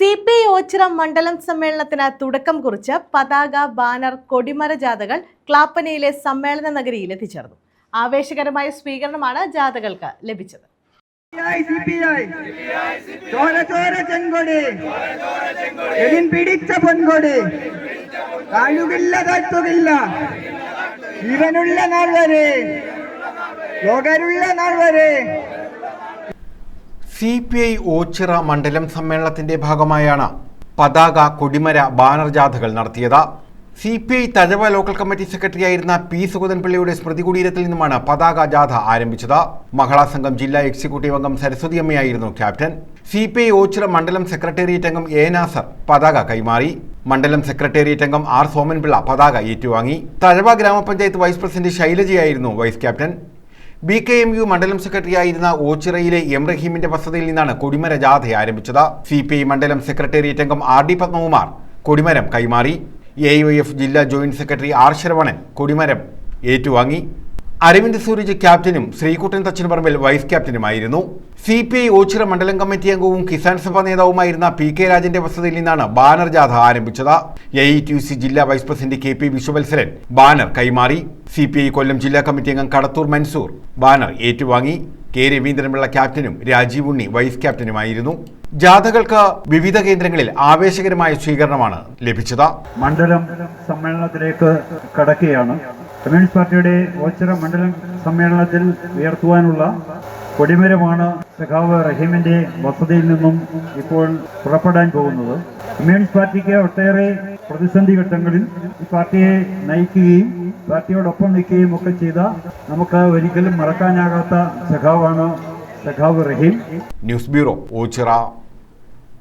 C P Ochira മണ്ഡലം സമ്മേളനത്തിന് തുടക്കം കുറിച്ച് പതാക ബാനർ കൊടിമര ജാഥകൾ ക്ലാപ്പനയിലെ സമ്മേളന നഗരിയിൽ എത്തിച്ചേർന്നു. ആവേശകരമായ സ്വീകരണമാണ് ജാഥകൾക്ക് ലഭിച്ചത്. ഇവനുള്ള നാൾ വരെ ലോകരുള്ള നാൾ വരെ സി പി ഐ ഓച്ചിറ മണ്ഡലം സമ്മേളനത്തിന്റെ ഭാഗമായാണ് പതാക കൊടിമര ബാനർ ജാഥകൾ നടത്തിയത്. C P I Thazhava local committee secretary ആയിരുന്ന പി സുഗതൻപിള്ളയുടെ സ്മൃതി കുടീരത്തിൽ നിന്നുമാണ് പതാക ജാഥ ആരംഭിച്ചത്. മഹിളാ സംഘം ജില്ലാ എക്സിക്യൂട്ടീവ് അംഗം Saraswathi അമ്മയായിരുന്നു captain. C P I Ochira മണ്ഡലം സെക്രട്ടേറിയറ്റ് അംഗം എ നാസർ പതാക കൈമാറി. മണ്ഡലം സെക്രട്ടേറിയറ്റ് അംഗം ആർ സോമൻപിള്ള പതാക ഏറ്റുവാങ്ങി. തഴവ ഗ്രാമപഞ്ചായത്ത് vice president ശൈലജയായിരുന്നു vice captain. B K M U മണ്ഡലം സെക്രട്ടറിയായിരുന്ന ഓച്ചിറയിലെ എം റഹീമിന്റെ വസതിയിൽ നിന്നാണ് കൊടിമര ജാഥ ആരംഭിച്ചത്. സി പി ഐ മണ്ഡലം സെക്രട്ടേറിയറ്റ് അംഗം ആർ ഡി പത്മകുമാർ കൊടിമരം കൈമാറി. എ യു എഫ് ജില്ലാ ജോയിന്റ് സെക്രട്ടറി ആർ ശരവണൻ കൊടിമരം ഏറ്റുവാങ്ങി. അരവിന്ദ് സൂരജ് ക്യാപ്റ്റനും ശ്രീകുട്ടൻ തച്ചൻപറമ്പിൽ വൈസ് ക്യാപ്റ്റനുമായിരുന്നു. സി പി ഐ ഓച്ചിറ മണ്ഡലം കമ്മിറ്റി അംഗവും കിസാൻ സഭ നേതാവുമായിരുന്ന പി കെ രാജന്റെ വസതിയിൽ നിന്നാണ് ബാനർ ജാഥ ആരംഭിച്ചത്. എ ഇ ടി സി ജില്ലാ vice president K P Viswavalsaran banner കൈമാറി. സി പി ഐ കൊല്ലം ജില്ലാ കമ്മിറ്റി അംഗം കടത്തൂർ മൻസൂർ ബാനർ ഏറ്റുവാങ്ങി. കെ രവീന്ദ്രൻപിള്ള ക്യാപ്റ്റനും രാജീവ് ഉണ്ണി വൈസ് ക്യാപ്റ്റനുമായിരുന്നു. ജാഥകൾക്ക് വിവിധ കേന്ദ്രങ്ങളിൽ ആവേശകരമായ സ്വീകരണമാണ് ലഭിച്ചത്. മണ്ഡലം സമ്മേളനത്തിലേക്ക് കടക്കുകയാണ്. കമ്മ്യൂണിസ്റ്റ് പാർട്ടിയുടെ ഓച്ചിറ മണ്ഡലം സമ്മേളനത്തിൽ ഉയർത്തുവാനുള്ള കൊടിമരമാണ് സഖാവ് റഹീമിന്റെ വസതിയിൽ നിന്നും ഇപ്പോൾ പുറപ്പെടാൻ പോകുന്നത്. കമ്മ്യൂണിസ്റ്റ് പാർട്ടിക്ക് ഒട്ടേറെ പ്രതിസന്ധി ഘട്ടങ്ങളിൽ ഈ പാർട്ടിയെ നയിക്കുകയും പാർട്ടിയോടൊപ്പം നിൽക്കുകയും ഒക്കെ ചെയ്ത നമുക്ക് ഒരിക്കലും മറക്കാനാകാത്ത സഖാവാണ് സഖാവ് റഹീം. News bureau Ochira.